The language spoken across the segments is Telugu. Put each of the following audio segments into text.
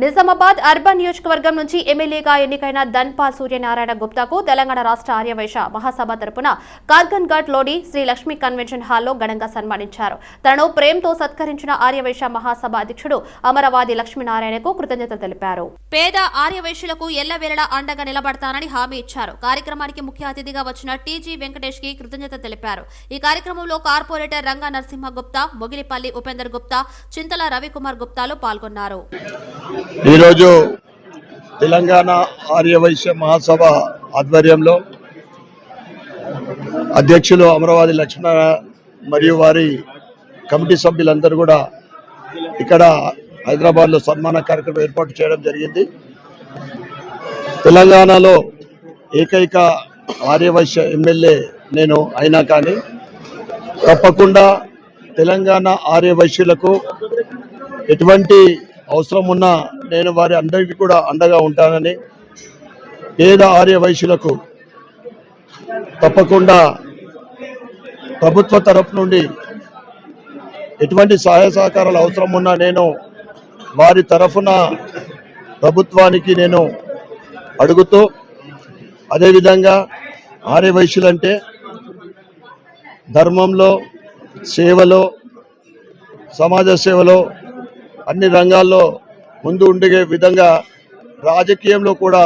నిజామాబాద్ అర్బన్ నియోజకవర్గం నుంచి ఎమ్మెల్యేగా ఎన్నికైన ధన్పాల్ సూర్యనారాయణ గుప్తాకు తెలంగాణ రాష్ట్ర ఆర్యవైశ్య మహాసభ తరపున కార్గన్ ఘాట్లోని శ్రీ లక్ష్మీ కన్వెన్షన్ హాల్లో ఘనంగా సన్మానించారు. తనను ప్రేమతో సత్కరించిన ఆర్యవైశ్య మహాసభ అధ్యక్షుడు అమరవాది లక్ష్మీనారాయణకు కృతజ్ఞతలు తెలిపారు. పేద ఆర్యవైశ్యులకు ఎల్లవేళలా అండగా నిలబడతానని హామీ ఇచ్చారు. కార్యక్రమానికి ముఖ్య అతిథిగా వచ్చిన టీజీ వెంకటేష్కి కృతజ్ఞత తెలిపారు. ఈ కార్యక్రమంలో కార్పొరేటర్ రంగా నరసింహ గుప్తా మొగిలిపల్లి ఉపేందర్ గుప్తా చింతల రవికుమార్ గుప్తాలు పాల్గొన్నారు. ఈరోజు తెలంగాణ ఆర్యవైశ్య మహాసభ ఆధ్వర్యంలో అధ్యక్షులు అమరవాది లక్ష్మణ మరియు వారి కమిటీ సభ్యులందరూ కూడా ఇక్కడ హైదరాబాద్లో సన్మాన కార్యక్రమం ఏర్పాటు చేయడం జరిగింది. తెలంగాణలో ఏకైక ఆర్యవైశ్య ఎమ్మెల్యే నేను అయినా కానీ తప్పకుండా తెలంగాణ ఆర్యవైశ్యులకు ఎటువంటి అవసరం ఉన్నా నేను వారి అందరికీ కూడా అండగా ఉంటానని పేద ఆర్య వైశ్యులకు తప్పకుండా ప్రభుత్వ తరపు నుండి ఎటువంటి సహాయ సహకారాలు అవసరం ఉన్నా నేను వారి తరఫున ప్రభుత్వానికి నేను అడుగుతూ అదేవిధంగా ఆర్య వైశ్యులంటే ధర్మంలో సేవలో సమాజ సేవలో అన్ని రంగాల్లో ముందు ఉండే విధంగా రాజకీయంలో కూడా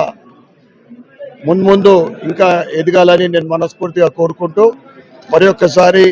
మున్ముందు ఇంకా ఎదగాలని నేను మనస్ఫూర్తిగా కోరుకుంటూ మరి ఒక్కసారి